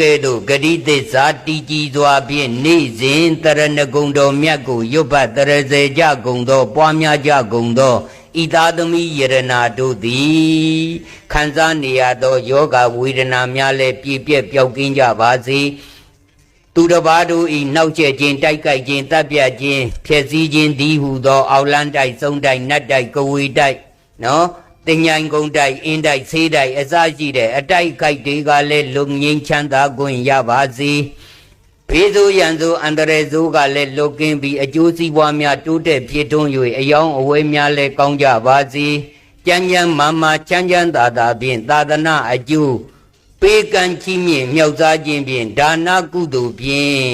ယခုကဲ့သို့ဂတိသစ္စာတည်ကြည်စွာဖြင့်နေ့စဉ်တရဏဂုံတော်မြတ်ကိုရွတ်ပတ်တရစေကြဂုံသောပွားများကြဂုံသောဤသားသမီးယရနာတို့သည်ခံစားနေရသောယောဂဝေဒနာများလည်းပြည့်ပြည့်ပျောက်ကင်းကြပါစေသူတစ်ပါးတို့ဤနှောက်ချက်ခြင်းတိုက်ကြိုက်ခြင်းတပ်ပြတ်ခြင်းဖြစ်စည်းခြင်းဒီဟုသော အောက်လန်းတိုက်ဆုံးတိုက်နတ်တိုက်ကဝေတိုက်နော် တင်ញိုင်ကုန်းတိုက်အင်းတိုက်ဆေးတိုက်အစရှိတဲ့အတိုက်ခိုက်တွေကလည်းလုံငင်းချမ်းသာခွင့်ရပါစေဘေးဆိုးရန်ဆိုးအန္တရာယ်ဆိုးကလည်းလွတ်ကင်းပြီးအကျိုးစီးပွားများတိုးတက်ပြည့်ထွန်း၍အယောင်အဝဲများလည်းကောင်းကြပါစေကြမ်းကြမ်းမာမာချမ်းချမ်းသာသာဖြင့်သာသနာအကျိုးပေးကမ်းချီးမြှင့်မြောက်စားခြင်းဖြင့်ဒါနကုသိုလ်ဖြင့်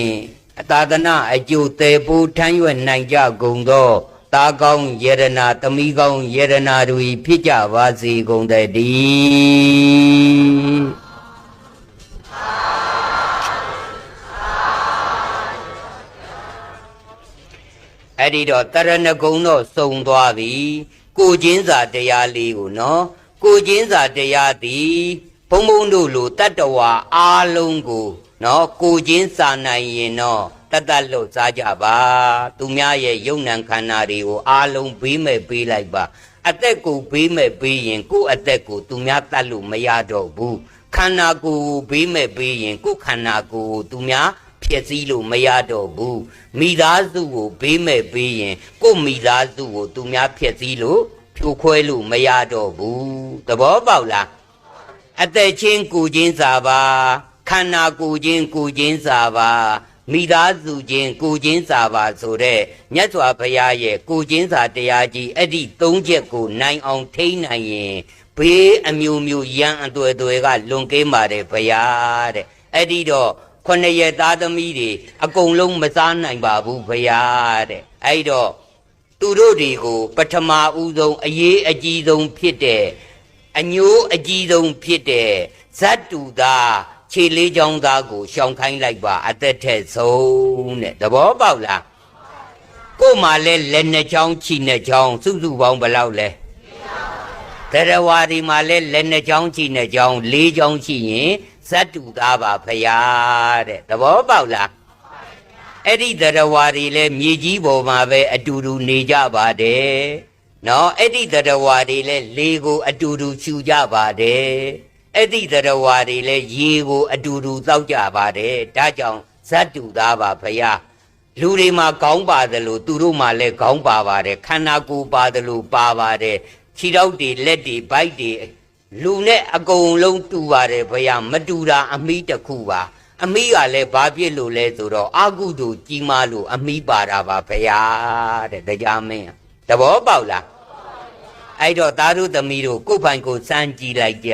အသာသနာအကျိုးတေပိုးထမ်းရွက်နိုင်ကြကုန်သော တာကောင်းယရနာသမီးကောင်းယရနာတို့၏ဖြစ်ကြပါစေကုန်တည်းအဲ့ဒီတော့တရဏဂုံတော့စုံသွားပြီကိုချင်းစာတရားလေးကိုနော်ကိုချင်းစာတရားသည်ဘုံဘုံတို့လိုတတ္တဝါအားလုံးကိုနော်ကိုချင်းစာနိုင်ရင်တော့ တတ်တတ်လို့စားကြပါသူများရဲ့ယုံနံခန္ဓာတွေကိုအားလုံးဘေးမဲ့ပေးလိုက်ပါ အသက်ကိုဘေးမဲ့ပေးရင်ကိုယ့်အသက်ကိုသူများတတ်လို့မရတော့ဘူးခန္ဓာကိုယ်ဘေးမဲ့ပေးရင်ကိုယ့်ခန္ဓာကိုယ်သူများဖြစ်စည်းလို့မရတော့ဘူးမိသားစုကိုဘေးမဲ့ပေးရင်ကိုယ့်မိသားစုကိုသူများဖြစ်စည်းလို့ဖြိုခွဲလို့မရတော့ဘူးသဘောပေါက်လားအသက်ချင်းကိုချင်းစာပါခန္ဓာကိုယ်ချင်းကိုချင်းစာပါ မိသားစုချင်းကိုချင်းစာပါဆိုတဲ့မြတ်စွာဘုရားရဲ့ကိုချင်းစာတရားကြီးအဲ့ဒီသုံးချက်ကိုနိုင်အောင်ထိန်းနိုင်ရင်ဘေးအမျိုးမျိုးရန်အသွယ်သွယ်ကလွန်ကင်းပါတယ်ဘုရားတဲ့အဲ့ဒီတော့ခொနှစ်ရက်သားသမီးတွေအကုန်လုံးမစားနိုင်ပါဘူးဘုရားတဲ့အဲ့တော့သူတို့တွေကိုပထမဦးဆုံးအရေးအကြီးဆုံးဖြစ်တဲ့အညိုးအကြီးဆုံးဖြစ်တဲ့ဇတ်တူသား ခြေလေးချောင်းသားကိုရှောင်ခိုင်းလိုက်ပါအသက်ထက်ဆုံးတဲ့သဘောပေါက်လားကို့မှာလဲလက်နှစ်ချောင်းခြိနှစ်ချောင်းစုစုပေါင်းဘယ်လောက်လဲတရဝါဒီမှာလဲလက်နှစ်ချောင်းခြိနှစ်ချောင်းလေးချောင်းရှိရင်ဇတ်တူသားပါဖရာတဲ့သဘောပေါက်လားအဲ့ဒီတရဝါဒီလဲမြေကြီးပေါ်မှာပဲအတူတူနေကြပါတယ်နော်အဲ့ဒီတရဝါဒီလဲလေကို အတူတူခြူကြပါတယ် အဲ့ဒီတရဝါဒီလဲရေကို အတူတူတောက်ကြပါတယ်ဒါကြောင့်ဇတ်တူသားပါဖရာလူတွေမှာခေါင်းပါတယ်လို့သူတို့မှာလည်းခေါင်းပါပါတယ်ခန္ဓာကိုယ်ပါတယ်လို့ပါပါတယ်ခြေထောက်တွေလက်တွေဗိုက်တွေလူနဲ့အကုန်လုံးတူပါတယ်ဖရာမတူတာအမိတစ်ခုပါအမိကလည်းဘာဖြစ်လို့လဲဆိုတော့အာကုတုကြီးမားလို့အမိပါတာပါဖရာတဲ့တရားမင်းတဘောပေါက်လားအဲ့တော့သားတို့သမီးတို့ကိုယ်ပိုင်ကိုယ်စမ်းကြည့်လိုက်ကြ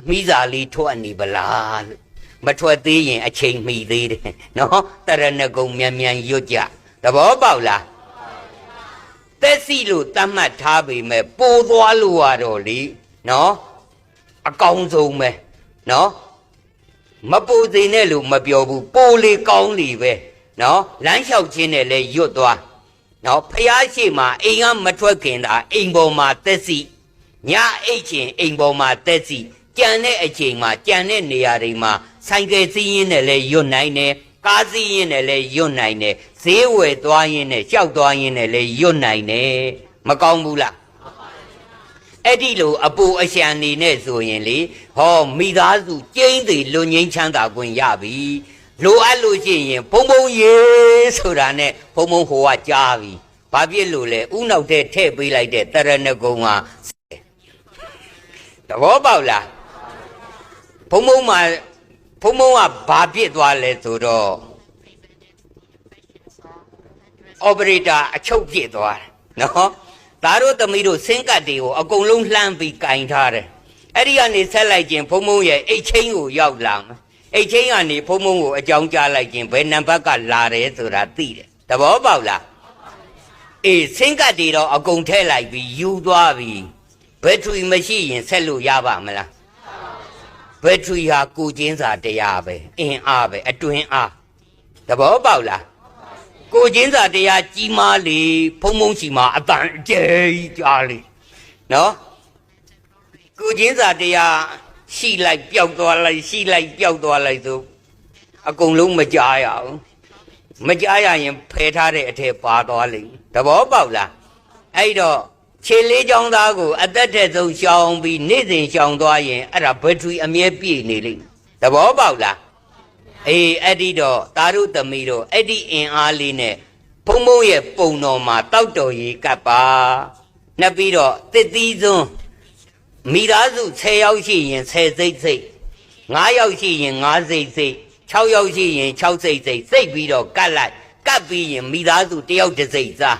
အမိစာလေးထွက်နေပလားလို့မထွက်သေးရင်အချိန်မီသေးတယ်နော်တရဏဂုံမြန်မြန်ရွတ်ကြတဘောပေါက်လားသက်စီလို့တတ်မှတ်ထားပေမဲ့ပိုးသွားလို့ရတော့လေနော်အကောင်ဆုံးပဲနော်မပူစိနဲ့လို့မပြောဘူးပိုလေကောင်းလေပဲနော်လမ်းလျှောက်ခြင်းနဲ့လည်းရွတ်သွားနော်ဖျားရှိမှအိမ်ကမထွက်ခင်တာအိမ်ပေါ်မှာသက်စီညအိတ်ချင်းအိမ်ပေါ်မှာသက်စီ ကြံတဲ့အချိန်မှာကြံတဲ့နေရာတွေမှာဆိုင်ကယ်စီးရင်းနဲ့လည်းရွတ်နိုင်တယ်ကားစီးရင်းနဲ့လည်းရွတ်နိုင်တယ်ဈေးဝယ်သွားရင်းနဲ့ရှောက်သွားရင်းနဲ့လည်းရွတ်နိုင်တယ်မကောင်းဘူးလားအဲ့ဒီလိုအပူအရှံနေနဲ့ဆိုရင်လေဟောမိသားစုကျင်းသေးလွန်ငင်းချမ်းသာခွင့်ရပြီလိုအပ်လို့ရှိရင်ဘုံဘုံရေဆိုတာနဲ့ဘုံဘုံဟိုကကြားပြီဘာဖြစ်လို့လဲဥနောက်တဲ့ထည့်ပေးလိုက်တဲ့တရဏဂုံဟာသဘောပေါက်လား ဘုံဘုံမှာဘုံဘုံကဘာဖြစ်သွားလဲဆိုတော့ operator အချုပ်ဖြစ်သွားတယ်နော်သားတို့သမီးတို့ဆင်းကတ်တွေကိုအကုန်လုံးလှမ်းပြီးကင်ထားတယ်အဲ့ဒီကနေဆက်လိုက်ခြင်းဘုံဘုံရဲ့အိတ်ချင်းကိုရောက်လာမယ်အိတ်ချင်းကနေဘုံဘုံကိုအကြောင်းကြားလိုက်ခြင်းဘယ်နံပါတ်ကလာတယ်ဆိုတာသိတယ်သဘောပေါက်လားအေးဆင်းကတ်တွေတော့အကုန်ထည့်လိုက်ပြီးယူသွားပြီဘက်ထရီမရှိရင်ဆက်လို့ရပါမလား ဘက်ထရီဟာကိုချင်းစာတရားပဲအင်အားပဲအတွင်းအားသဘောပေါက်လားကိုချင်းစာတရားကြီးမားလေဖုံဖုံချီမာအတန်အကျဲကြီးကြားလေနော်ကိုချင်းစာတရားရှိလိုက်ပျောက်သွားလိုက်ရှိလိုက်ပျောက်သွားလိုက်ဆိုအကုန်လုံးမကြားရဘူးမကြားရရင်ဖယ်ထားတဲ့အထက်ပါသွားလိမ့်မယ်သဘောပေါက်လားအဲ့တော့ ခြေလေးချောင်းသားကိုအသက်ထက်ဆုံးရှောင်ပြီးနေ့စဉ်ရှောင်သွားရင်အဲ့ဒါဘက်ထရီအမြဲပြည့်နေလိမ့်မယ်သဘောပေါက်လားအေးအဲ့ဒီတော့တာရုသမီးတို့အဲ့ဒီအင်အားလေးနဲ့ဘုံဘုံရဲ့ပုံတော်မှာတောက်တော်ကြီးကပ်ပါနှစ်ပြီးတော့တစ်သီးစွန်းမိသားစု10ယောက်ရှိရင်10စိတ်စိတ်9ယောက်ရှိရင်9စိတ်စိတ်6ယောက်ရှိရင်6စိတ်စိတ်စိတ်ပြီးတော့ကတ်လိုက်ကတ်ပြီးရင်မိသားစုတစ်ယောက်တစ်စိတ်စား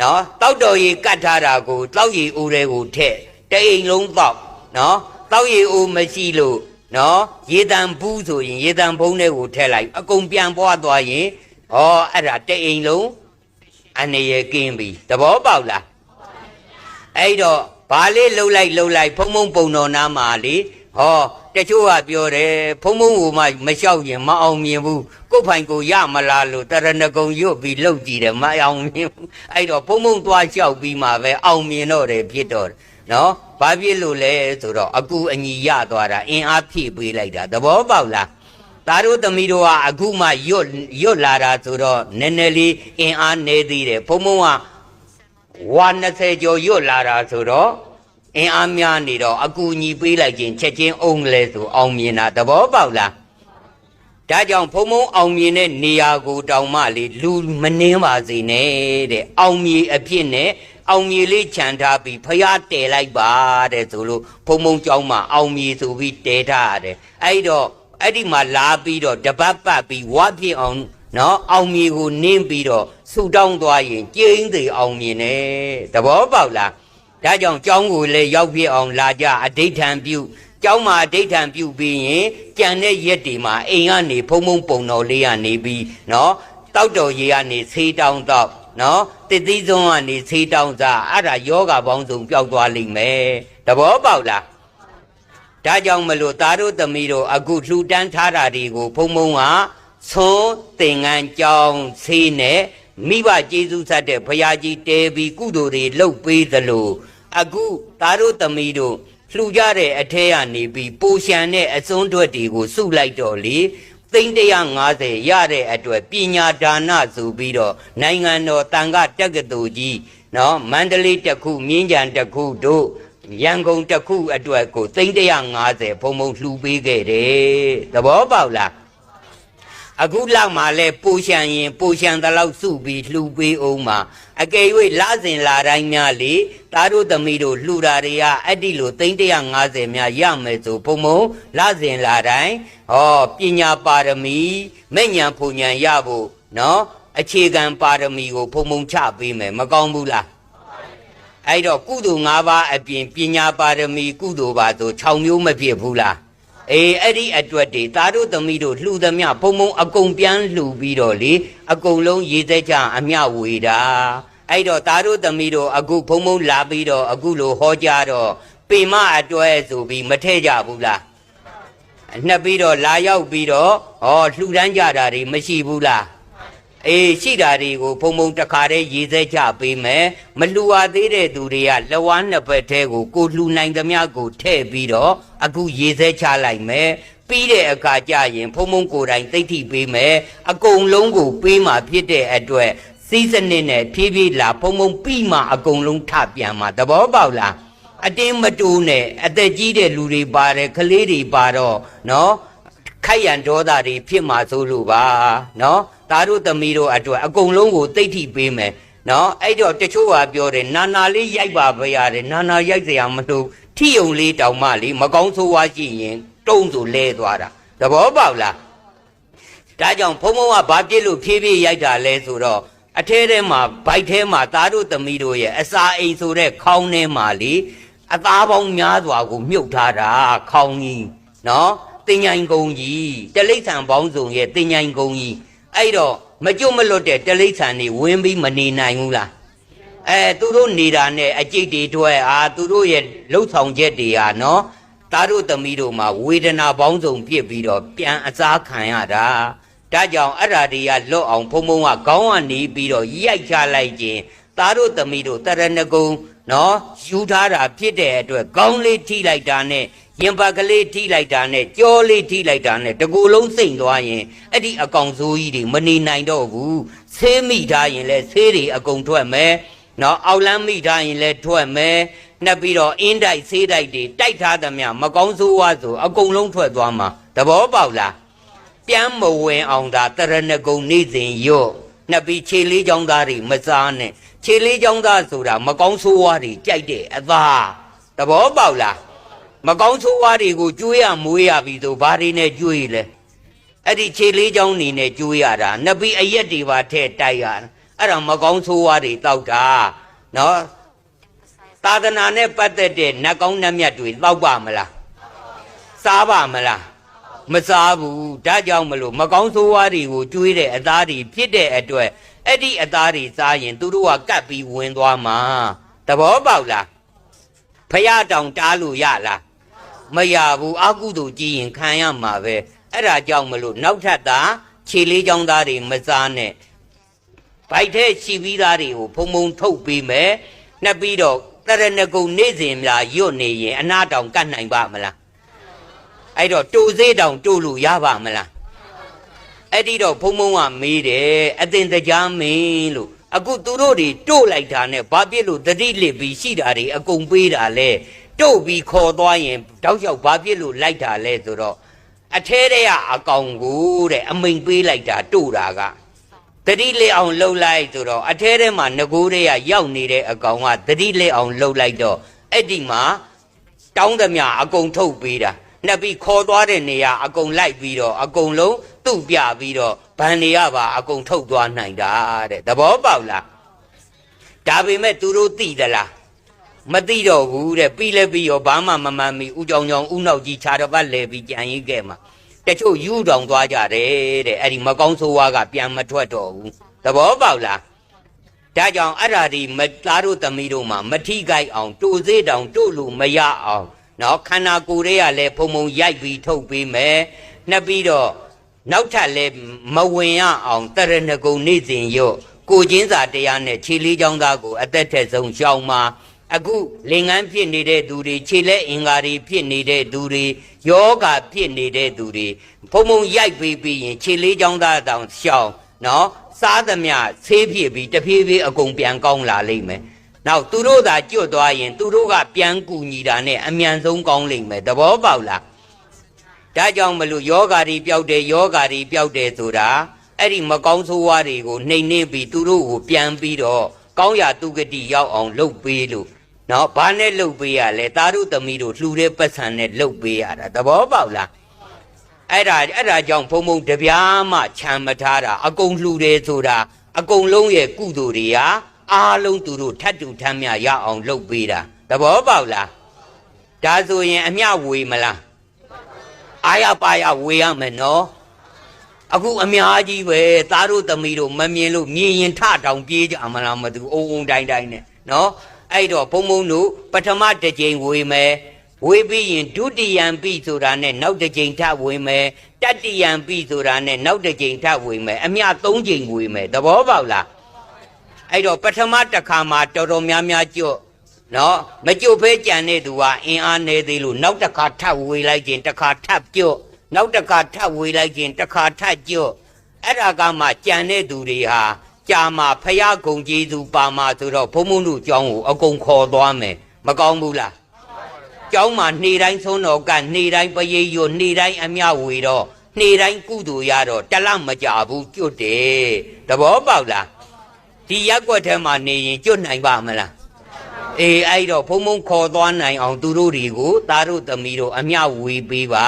နော်တောက်တော်ရီကတ်ထားတာကိုတောက်ရီအိုးတွေကိုထည့်တအိမ်လုံးတောက်နော်တောက်ရီအိုးမရှိလို့နော်ရေတံဘူးဆိုရင်ရေတံဘုံတွေကိုထည့်လိုက်အကုန်ပြန်ပွားသွားရင်ဩအဲ့ဒါတအိမ်လုံးအနေရကင်းပြီသဘောပေါက်လားအဲ့တော့ဘာလေးလှုပ်လိုက်လှုပ်လိုက်ဖုံဖုံပုံတော်နာမှာလေ ဟောတချို့ကပြောတယ်ဖုံဖုံကိုမှမလျှောက်ရင်မအောင်မြင်ဘူးကိုယ်ပိုင်ကိုရမလားလို့တရဏဂုံရွတ်ပြီးလှုပ်ကြည့်တယ်မအောင်မြင်ဘူးအဲ့တော့ဖုံဖုံသွားလျှောက်ပြီးမှပဲအောင်မြင်တော့တယ်ဖြစ်တော့တယ်နော်ဘာဖြစ်လို့လဲဆိုတော့အကူအညီရသွားတာအင်အားဖြည့်ပေးလိုက်တာသဘောပေါက်လားသားတို့သမီးတို့ကအခုမှရွတ်ရွတ်လာတာဆိုတော့နည်းနည်းလေးအင်အားနေသေးတယ်ဖုံဖုံကဝါ20ကျော်ရွတ်လာတာဆိုတော့ အင်းအားများနေတော့အကူအညီပေးလိုက်ခြင်းချက်ချင်းအုံလဲဆိုအောင်မြင်တာသဘောပေါက်လားဒါကြောင့်ဖုံဖုံအောင်မြင်တဲ့နေရာကိုတောင်မှလေလူမနှင်းပါစေနဲ့တဲ့အောင်မြေအဖြစ်နဲ့အောင်မြေလေးခြံထားပြီးဖျားတဲလိုက်ပါတဲ့ဆိုလို့ဖုံဖုံကြောင်းမှာအောင်မြေဆိုပြီးတဲထားရတယ်အဲ့တော့အဲ့ဒီမှာလာပြီးတော့တပတ်ပတ်ပြီးဝါဖြစ်အောင်နော်အောင်မြေကိုနင်းပြီးတော့ဆူတောင်းသွားရင်ကျင်းသေးအောင်မြင်တယ်သဘောပေါက်လား ဒါကြောင့်ကျောင်းကိုလည်းရောက်ပြအောင်လာကြအဋိဌံပြုကျောင်းမှာအဋိဌံပြုပြီးရင်ကြံတဲ့ရက်တွေမှာအိမ်ကနေဖုံဖုံပုံတော်လေးကနေပြီးနော်တောက်တော်ကြီးကနေဆေးတောင်းတော့နော်တတိစုံကနေဆေးတောင်းစားအဲ့ဒါယောဂပေါင်းစုံပျောက်သွားလိမ့်မယ်သဘောပေါက်လားဒါကြောင့်မလို့သားတို့သမီးတို့အခုလှူတန်းထားတာတွေကိုဘုံဘုံကသွန်းသင်္ကန်းကြောင်းဆေးနဲ့ မိဘကျေးဇူးဆက်တဲ့ဘုရားကြီးတဲပြီးကုသိုလ်တွေလုပ်ပေးသလိုအခုသားတို့သမီးတို့လှူကြတဲ့အထက်ကနေပြီးပိုရှန်တဲ့အစွန်းထွက်တွေကိုစုလိုက်တော့လေသိန်း150ရတဲ့အတွက်ပညာဒါနဆိုပြီးတော့နိုင်ငံတော်တန်ခတက္ကသိုလ်ကြီးနော်မန္တလေးတစ်ခုမြင်းကြံတစ်ခုတို့ရန်ကုန်တစ်ခုအတွက်ကို350ဘုံဘုံလှူပေးခဲ့တယ်သဘောပေါက်လား အခုလောက်မှလဲပူရှံရင်ပူရှံတလောက်စုပြီးလှူပေးအောင်မှာအကယ်၍လစဉ်လာတိုင်းများလေသားတို့သမီးတို့လှူတာတွေကအဲ့ဒီလို350များရမယ်ဆိုဘုံဘုံလစဉ်လာတိုင်းဟောပညာပါရမီမဲ့ညာဖူညာရဖို့နော်အခြေခံပါရမီကိုဘုံဘုံချပေးမယ်မကောင်းဘူးလားအဲ့တော့ကုသိုလ်၅ပါးအပြင်ပညာပါရမီကုသိုလ်ပါဆို6မျိုးမဖြစ်ဘူးလား အေးအဲ့ဒီအတွက်တွေသားတို့သမီးတို့လှူသမျှဘုံဘုံအကုန်ပြန်လှူပြီးတော့လေအကုန်လုံးရေးသက်ကြအမျှဝေတာအဲ့တော့သားတို့သမီးတို့အခုဘုံဘုံလာပြီးတော့အခုလိုဟောကြားတော့ပေမအတွဲဆိုပြီးမထဲ့ကြဘူးလားနှစ်ပြီးတော့လာရောက်ပြီးတော့ဟောလှူဒန်းကြတာတွေမရှိဘူးလား အေးရှိတာတွေကိုဖုံဖုံတခါတည်းရေးစဲချပေးမယ်မလှူဝသေးတဲ့သူတွေကလဝါနှစ်ဘက်ထဲကိုကိုလှူနိုင်သမျှကိုထည့်ပြီးတော့အခုရေးစဲချလိုက်မယ်ပြီးတဲ့အခါကျရင်ဖုံဖုံကိုယ်တိုင်သိသိပေးမယ်အကုန်လုံးကိုပေးမှဖြစ်တဲ့အတွက်စီးစနစ်နဲ့ဖြည်းဖြည်းလာဖုံဖုံပြီးမှအကုန်လုံးထပြန်မှာသဘောပေါက်လားအတင်းမတူနဲ့အသက်ကြီးတဲ့လူတွေပါတယ်ကလေးတွေပါတော့နော်ခိုက်ရန်ဒေါသတွေဖြစ်မှာဆိုလို့ပါနော် သားတို့သမီးတို့အတွက်အကုန်လုံးကိုတိတ်ထိပေးမယ်နော်အဲ့တော့တချို့ကပြောတယ်နာနာလေးရိုက်ပါပဲရတယ်နာနာရိုက်စရာမလိုထီယုံလေးတောင်မှလေမကောင်းဆိုးဝါးရှိရင်တုံးဆိုလဲသွားတာသဘောပေါက်လားဒါကြောင့်ဘုံဘုံကဘာဖြစ်လို့ဖြည်းဖြည်းရိုက်တာလဲဆိုတော့အထဲထဲမှာဘိုက်ထဲမှာသားတို့သမီးတို့ရဲ့အစာအိမ်ဆိုတဲ့ခေါင်းထဲမှာလေအသားပေါင်းများစွာကိုမြုပ်ထားတာခေါင်းကြီးနော် တင်ញိုင်ကုံကြီးတလိษံပေါင်းစုံရဲ့တင်ញိုင်ကုံကြီး အဲ့တော့မကျွတ်မလွတ်တဲ့တလိษံနေဝင်ပြီးမနေနိုင်ဘူးလားအဲသူတို့နေတာနဲ့အကျိတ်တွေတွေ့အာသူတို့ရဲ့လှုပ်ဆောင်ချက်တွေဟာနော်သားတို့သမီးတို့မှာဝေဒနာပေါင်းစုံပြစ်ပြီးတော့ပြန်အစားခံရတာဒါကြောင့်အဲ့ဓာတွေကလွတ်အောင်ဖုံဖုံကခေါင်းကနေပြီးတော့ရိုက်ချလိုက်ခြင်းသားတို့သမီးတို့တရဏဂုံနော်ယူထားတာဖြစ်တဲ့အတွက်ခေါင်းလေးထိလိုက်တာနဲ့ ရင်ပတ်ကလေးထိလိုက်တာနဲ့ကြောလေးထိလိုက်တာနဲ့တကူလုံးစိမ့်သွားရင်အဲ့ဒီအကောင်ဆိုးကြီးတွေမနေနိုင်တော့ဘူးဆေးမိထားရင်လဲဆေးတွေအကုန်ထွက်မယ်နော်အောက်လမ်းမိထားရင်လဲထွက်မယ်နှက်ပြီးတော့အင်းတိုက်ဆေးတိုက်တွေတိုက်ထားသမျှမကောင်းဆိုးဝါဆိုအကုန်လုံးထွက်သွားမှာသဘောပေါက်လားပြန်မဝင်အောင်သာတရဏဂုံနေစဉ်ရော့နှစ်ပြီးခြေလေးချောင်းသားတွေမစားနဲ့ခြေလေးချောင်းသားဆိုတာမကောင်းဆိုးဝါးတွေကြိုက်တဲ့အသားသဘောပေါက်လား မကောင်းဆိုးဝါးတွေကိုကျွေးရမွေးရပြီဆိုဘာတွေနဲ့ကျွေးလဲအဲ့ဒီခြေလေးချောင်းနေနဲ့ကျွေးရတာနှစ်ပြီးအရက်တွေပါထဲ့တိုက်ရတာအဲ့ဒါမကောင်းဆိုးဝါးတွေတောက်တာနော်သာသနာနဲ့ပတ်သက်တဲ့နတ်ကောင်းနတ်မြတ်တွေတောက်ပါမလားစားပါမလားမစားဘူးဒါကြောင့်မလို့မကောင်းဆိုးဝါးတွေကိုကျွေးတဲ့အသားတွေဖြစ်တဲ့အတွက်အဲ့ဒီအသားတွေစားရင်သူတို့ကကတ်ပြီးဝင်သွားမှာသဘောပေါက်လားဖရတောင်တားလို့ရလား မရဘူးအကုသို့ကြည်ရင်ခံရမှာပဲအဲ့ဒါကြောင့်မလို့နောက်ထပ်သာခြေလေးချောင်းသားတွေမစားနဲ့ဗိုက်ထဲရှိပြီးသားတွေကိုဖုံဖုံထုတ်ပေးမယ်နှက်ပြီးတော့တရဏဂုံနေ့စဉ်များရွတ်နေရင်အနာတောင်ကတ်နိုင်ပါမလားအဲ့တော့တူသေးတောင်တူလို့ရပါမလားအဲ့ဒီတော့ဘုံဘုံကမေးတယ်အတင်တကြားမင်းလို့အခုသူတို့တွေတို့လိုက်တာနဲ့ဘာဖြစ်လို့တတိလစ်ပြီးရှိတာတွေအကုန်ပေးတာလဲ တို့ပြီးခေါ်သွားရင်တောက်လျှောက်ဘာဖြစ်လို့လိုက်တာလဲဆိုတော့အထဲတည်းကအကောင်ကိုတဲ့အမိန်ပေးလိုက်တာတို့တာကတတိလက်အောင်လှုပ်လိုက်ဆိုတော့အထဲထဲမှာငကိုးတွေကရောက်နေတဲ့အကောင်ကတတိလက်အောင်လှုပ်လိုက်တော့အဲ့ဒီမှာတောင်းသမျှအကုန်ထုတ်ပေးတာနှစ်ပြီးခေါ်သွားတဲ့နေရာအကုန်လိုက်ပြီးတော့အကုန်လုံးသူ့ပြပြီးတော့ဗန်နေရပါအကုန်ထုတ်သွားနိုင်တာတဲ့သဘောပေါက်လားဒါပေမဲ့သူတို့သိသလား မသိတော့ဘူးတဲ့ပြီးလဲပြီးရောဘာမှမမှန်မီဥကြောင်ကြောင်ဥနောက်ကြီးခြာတစ်ပတ်လဲပြီးကြံရည်ခဲ့မှာတချို့ယူတောင်သွားကြတယ်တဲ့အဲ့ဒီမကောင်းဆိုးဝါးကပြန်မထွက်တော့ဘူးသဘောပေါက်လားဒါကြောင့်အဲ့ဓာဒီမသားတို့သမီးတို့မှာမထိကြိုက်အောင်တူစေးတောင်တို့လို့မရအောင်နော်ခန္ဓာကိုယ်တွေကလည်းဖုံဖုံရိုက်ပြီးထုတ်ပေးမယ်နှစ်ပြီးတော့နောက်ထပ်လည်းမဝင်ရအောင်တရဏဂုံနေစဉ်ရော့ကိုချင်းစာတရားနဲ့ခြေလေးချောင်းသားကိုအသက်ထက်ဆုံးရှောင်းမှာ အခုလင်ငန်းဖြစ်နေတဲ့သူတွေခြေလက်အင်္ဂါတွေဖြစ်နေတဲ့သူတွေယောဂဖြစ်နေတဲ့သူတွေဖုံဖုံရိုက်ပေးပြီးရင်ခြေလေးချောင်းသားတောင်ရှောင်းနော်စားသမျှဆေးဖြစ်ပြီးတဖြည်းဖြည်းအကုန်ပြန်ကောင်းလာလိမ့်မယ်။နောက်သူတို့သာကြွတ်သွားရင်သူတို့ကပြန်ကူညီတာနဲ့အမြန်ဆုံးကောင်းလိမ့်မယ်သဘောပေါက်လား။ဒါကြောင့်မလို့ယောဂါတွေပျောက်တယ်ယောဂါတွေပျောက်တယ်ဆိုတာအဲ့ဒီမကောင်းဆိုးဝါးတွေကိုနှိမ်နှင်းပြီးသူတို့ကိုပြန်ပြီးတော့ကောင်းရာသူဂတိရောက်အောင်လုပ်ပေးလို့ နော်ဘာနဲ့လုပ်ပေးရလဲသားတို့သမီးတို့လှူတဲ့ပတ်စံနဲ့လုပ်ပေးရတာသဘောပေါက်လားအဲ့ဒါအဲ့ဒါကြောင့်ဘုံဘုံတပြားမှခြံမထားတာအကုန်လှူတယ်ဆိုတာအကုန်လုံးရဲ့ကုသိုလ်တွေဟာအားလုံးသူတို့ထတ်တူထမ်းမြရအောင်လုပ်ပေးတာသဘောပေါက်လားဒါဆိုရင်အမျှဝေမလားအာရပါရဝေရမယ်နော်အခုအများကြီးပဲသားတို့သမီးတို့မမြင်လို့မြင်ရင်ထတောင်ပြေးကြမလားမသိဘူးအုံအုံတိုင်းတိုင်းနဲ့နော် အဲ့တော့ဘုံဘုံတို့ပထမတစ်ကြိမ်ဝေမယ်ဝေပြီးရင်ဒုတိယံပြီဆိုတာနဲ့နောက်တစ်ကြိမ်ထပ်ဝေမယ်တတိယံပြီဆိုတာနဲ့နောက်တစ်ကြိမ်ထပ်ဝေမယ်အမျှ၃ကြိမ်ဝေမယ်သဘောပေါက်လားအဲ့တော့ပထမတစ်ခါမှာတော်တော်များများကြွတ်နော်မကြွတ်ဖဲကြံတဲ့သူကအင်အားနေသေးလို့နောက်တစ်ခါထပ်ဝေလိုက်ခြင်းတစ်ခါထပ်ကြွတ်နောက်တစ်ခါထပ်ဝေလိုက်ခြင်းတစ်ခါထပ်ကြွတ်အဲ့ဒါကမှကြံတဲ့သူတွေဟာ ကြာမှာဖယားဂုံကြီးသူပါမှာဆိုတော့ဘုံဘုံတို့ကြောင်းကိုအကုန်ခေါ်သွားမယ်မကောင်းဘူးလားကျောင်းမှာနေတိုင်းသုံးတော်ကနေတိုင်းပရိယိုနေတိုင်းအမြဝေတော့နေတိုင်းကုသိုလ်ရတော့တလမကြဘူးကျွတ်တယ်တဘောပေါက်လားဒီရက်ွက်ထဲမှာနေရင်ကျွတ်နိုင်ပါမလားအေးအဲ့တော့ဘုံဘုံခေါ်သွားနိုင်အောင်သူတို့တွေကိုသားတို့သမီးတို့အမြဝေပေးပါ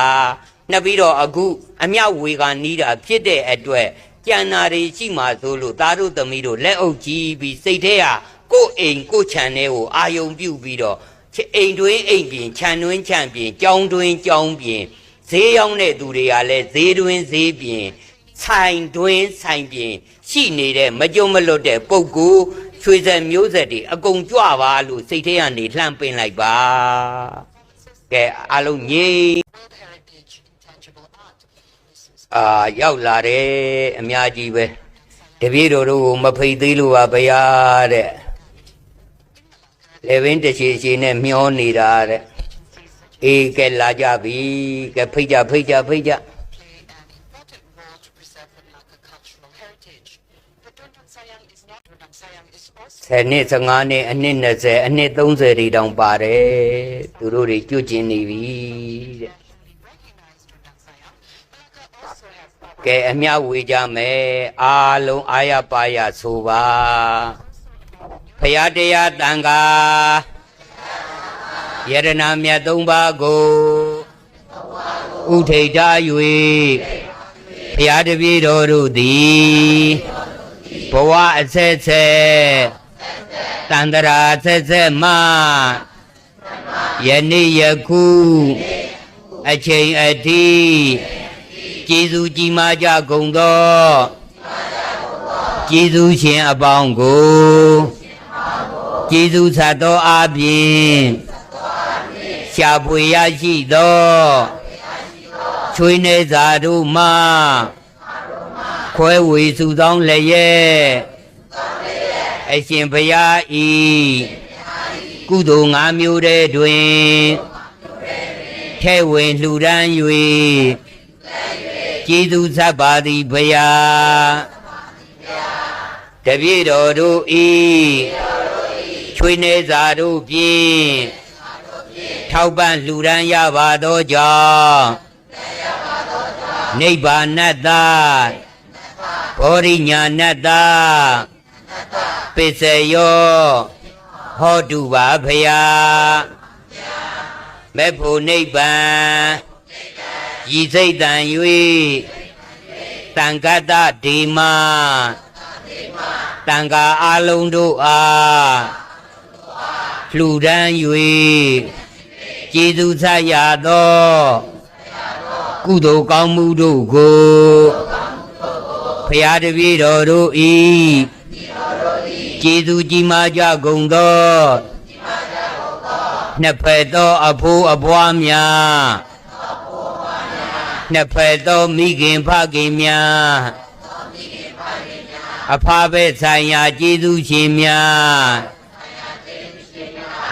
နှစ်ပြီးတော့အခုအမြဝေကနီးတာဖြစ်တဲ့အတွက် ကြံနာတွေရှိမှဆိုလို့သားတို့သမီးတို့လက်အုပ်ကြည့်ပြီးစိတ်ထဲကကိုယ့်အိမ်ကိုယ့်ခြံထဲကိုအာယုံပြုတ်ပြီးတော့ချစ်အိမ်တွင်းအိမ်ပြင်ခြံတွင်းခြံပြင်ကြောင်းတွင်းကြောင်းပြင်ဈေးရောက်တဲ့သူတွေကလည်းဈေးတွင်းဈေးပြင်ဆိုင်တွင်းဆိုင်ပြင်ရှိနေတဲ့မကြုံမလွတ်တဲ့ပုံကိုချွေဆက်မျိုးဆက်တွေအကုန်ကြွပါလို့စိတ်ထဲကနေလှမ်းပင်လိုက်ပါကဲအားလုံးငြိမ် အာရောက်လာတယ်အများကြီးပဲတပည့်တော်တို့ကိုမဖိတ်သေးလို့ပါဗျာတဲ့လေဝင်းတစ်ချီချီနဲ့မျောနေတာတဲ့ see such အေးကဲလာကြပြီကဲဖိတ်ကြဖိတ်ကြဖိတ်ကြ play an important role to preserve the Malacca cultural heritage. But Dundang Sayang is not Dundang Sayang is also 10နှစ်15နှစ်အနှစ်20အနှစ်30တွေတောင်ပါတယ်သူတို့တွေကျွတ်ကျင်နေပြီတဲ့ ကဲအမျှဝေကြမယ်အားလုံးအာရပါရဆိုပါဖရာတရားတန်ခါယရနာမြတ်သုံးပါးကိုဥထိတ်ထား၍ဖရာတပည့်တော်တို့သည်ဘဝအဆက်ဆက်တန္တရာအဆက်ဆက်မှယနေ့ယခုအချိန်အထိ ကျေးဇူးကြီးမားကြကုန်သောကျေးဇူးရှင်အပေါင်းကိုကျေးဇူးဆတ်သောအပြင်ရှားပွေရရှိသောချွေးနေစာတို့မှခွဲဝေစုသောင်းလည်းရဲ့အရှင်ဘုရားဤကုသိုလ်ငါးမျိုးတည်းတွင်ထဲ့ဝင်လှူဒန်း၍ ကျေးဇူးဆပ်ပါသည်ဘုရားတပြည့်တော်တို့ဤချွေးနေစာတို့ဖြင့်ထောက်ပံ့လှူဒန်းရပါသောကြောင့်နိဗ္ဗာန်တ္တဘောရိညာဏတ္တပစ္စယောဟောတုပါဖယာမေဖို့နိဗ္ဗာန် ဤစိတ်တန်၍တန်ကတ္တဒီမတန်ခါအလုံးတို့အားလှူဒန်း၍ကျေးဇူးဆရသောကုသိုလ်ကောင်းမှုတို့ကိုဖရာတပည့်တော်တို့ဤကျေးဇူးကြီးမားကြကုန်သောနှစ်ဖက်သောအဖိုးအပွားများ နှစ်ဖက်သောမိခင်ဖခင်များအဖဘဲဆိုင်ရာကျေးဇူးရှင်များ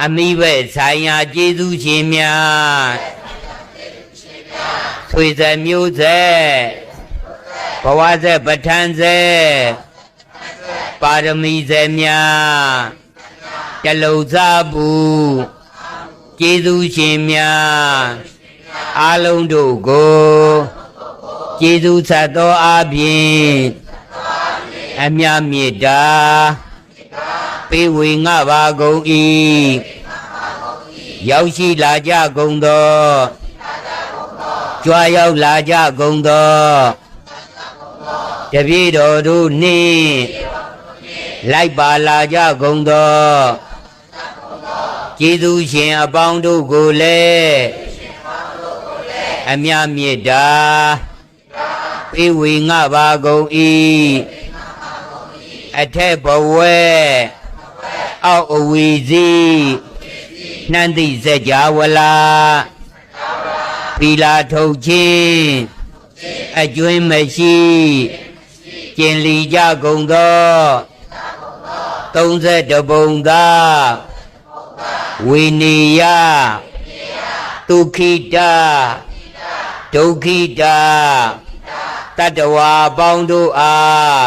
အမိဘဲဆိုင်ရာကျေးဇူးရှင်များဆွေဆက်မျိုးဆက်ဘဝဆက်ပဋ္ဌာန်းဆက်ပါရမီဆက်များတလုံစားဘူးကျေးဇူးရှင်များ အားလုံးတို့ကိုကျေးဇူးဆက်သောအပြင်အမြမေတ္တာပေးဝေငှပါကုန်၏ရောက်ရှိလာကြကုန်သောကြွားရောက်လာကြကုန်သောတပည့်တော်တို့နှင့်လိုက်ပါလာကြကုန်သောကျေးဇူးရှင်အပေါင်းတို့ကိုလည်း အမြမေတ္တာပေးဝေငှပါကုန်၏အထက်ဘဝဲအောက်အဝီစီနှန္တိစัจ java လာပီလာထုတ်ခြင်းအကျွင်းမရှိကျင်လီကြကုန်သော32ပုံသာဝိနေယဒုခိတ ဒုက္ခိတတတ္တဝါအပေါင်းတို့အား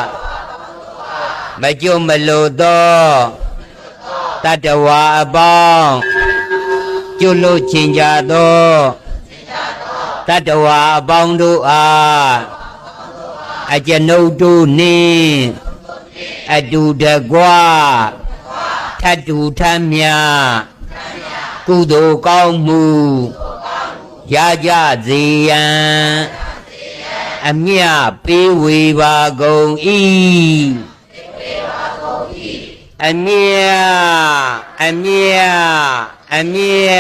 မကြွမလို့သောတတ္တဝါအပေါင်းကျွလို့ချင်ကြသောတတ္တဝါအပေါင်းတို့အားအကျွန်ုပ်တို့နှင့်အတူတကွထတ်တူထမ်းမြကုသိုလ်ကောင်းမှု ရကြစေရန်အမြပေးဝေပါကုန်၏အမြအမြအမြ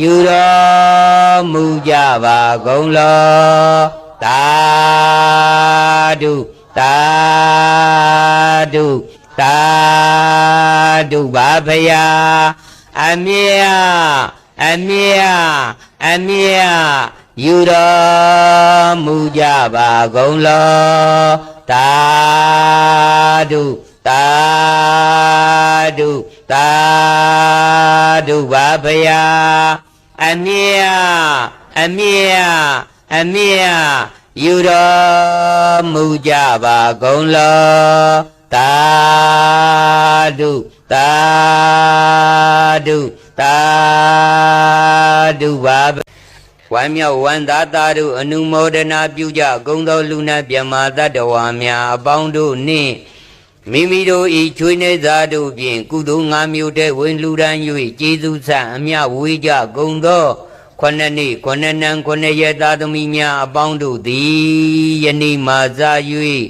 ယူတော်မူကြပါကုန်လောသာဓုသာဓုသာဓုပါဖယာအမြအမြ အမြယူတော်မူကြပါကုန်လောသာဓုသာဓုသာဓုပါဖယာအမြတ်အမြတ်အမြတ်ယူတော်မူကြပါကုန်လောသာဓုသာဓု သာဓုပါပဲဝမ်းမြောက်ဝမ်းသာသာတို့အနုမောဒနာပြုကြဂုံသောလူနာမြမတတ္တဝါများအပေါင်းတို့နှင့်မိမိတို့ဤချွေးနေသားတို့ဖြင့်ကုသိုလ်ငါးမျိုးတည်းဝင်လူရန်၍ကျေးဇူးဆံအမြဝေးကြဂုံသောခொနည်းနေ့ခொနည်းနံခொနည်းရက်သားသမီးများအပေါင်းတို့သည်ယနေ့မှစ၍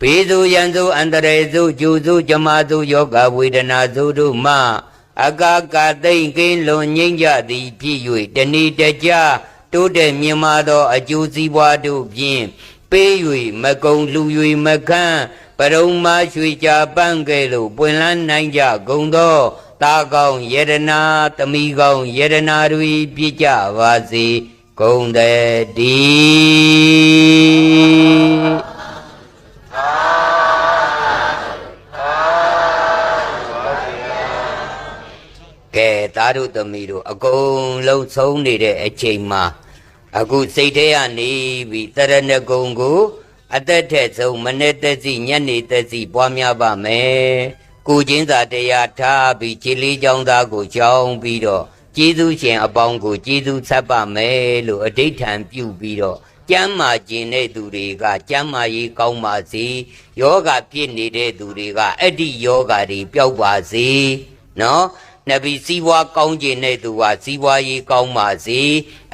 ဘေးသို့ရန်သို့အန္တရာယ်သို့ဂျိုသို့ဂျမာသို့ယောဂဝေဒနာသို့တို့မှ အကာကသိမ့်ကင်းလွန်ငိမ့်ကြသည်ဖြစ်၍တဏီတကြတိုးတဲ့မြင်မာသော အကျိုးစီးပွားတို့ဖြင့်ပေး၍မကုံလူ၍မခန့်ပရုံမရွှေကြပန်းကဲ့သို့ပွင့်လန်းနိုင်ကြကုန်သောတာကောင်းယရနာသမီးကောင်းယရနာတွေပြည့်ကြပါစေကုန်တဲ့ဒီ သားတို့သမီးတို့အကုန်လုံးဆုံးနေတဲ့အချိန်မှာအခုစိတ်ထဲကနေပြီးတရဏဂုံကိုအသက်ထက်ဆုံးမနေ့သက်စီညနေသက်စီပွားများပါမယ်ကိုချင်းစာတရားထားပြီးခြေလေးချောင်းသားကိုချောင်းပြီးတော့ကျေးဇူးရှင်အပေါင်းကိုကျေးဇူးဆက်ပါမယ်လို့အဋိဋ္ဌံပြုပြီးတော့ကျမ်းမာခြင်းတဲ့သူတွေကကျမ်းမာရေးကောင်းပါစေယောဂဖြစ်နေတဲ့သူတွေကအဲ့ဒီယောဂတွေပျောက်ပါစေနော် နဗီစီးပွားကောင်းကျင်တဲ့သူဟာစီးပွားရေးကောင်းပါစေ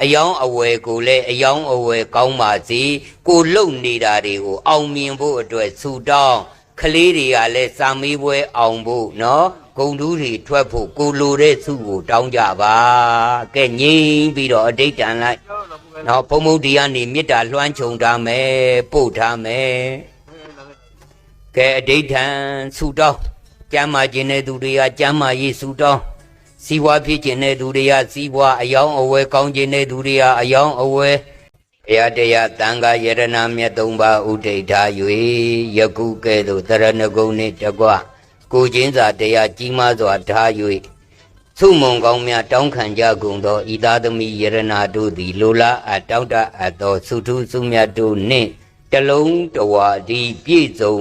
အယောင်းအဝယ်ကိုလည်းအယောင်းအဝယ်ကောင်းပါစေကိုလုံနေတာတွေကိုအောင်မြင်ဖို့အတွက်ဆူတောင်းကလေးတွေကလည်းစာမေးပွဲအောင်ဖို့နော်ဂုံတူးတွေထွက်ဖို့ကိုလိုတဲ့စုကိုတောင်းကြပါကဲငြိမ်ပြီးတော့အဋိဋ္ဌံလိုက်နော်ဘုံဘုံဒီကနေမေတ္တာလွှမ်းခြုံထားမယ်ပို့ထားမယ်ကဲအဋိဋ္ဌံဆူတောင်း ကျမ်းမာခြင်းတဲ့သူတွေကကျမ်းမာရေးဆူတောင်းစီဝါဖြစ်ခြင်းတဲ့သူတွေကစီဝါအယောင်းအဝဲကောင်းခြင်းတဲ့သူတွေကအယောင်းအဝဲဘုရားတရားတန်ခါယရဏမြတ်သုံးပါးဥဒိဋ္ဌာ၍ယခုကဲ့သို့တရဏဂုံနှင့်တကွကိုချင်းစာတရားကြီးမားစွာထား၍သုမုံကောင်းများတောင်းခံကြကုန်သောဤသားသမီးယရဏတို့သည်လိုလားအပ်တောက်တအပ်သောသုထုစုမြတ်တို့နှင့်တလုံးတဝါဒီပြည့်စုံ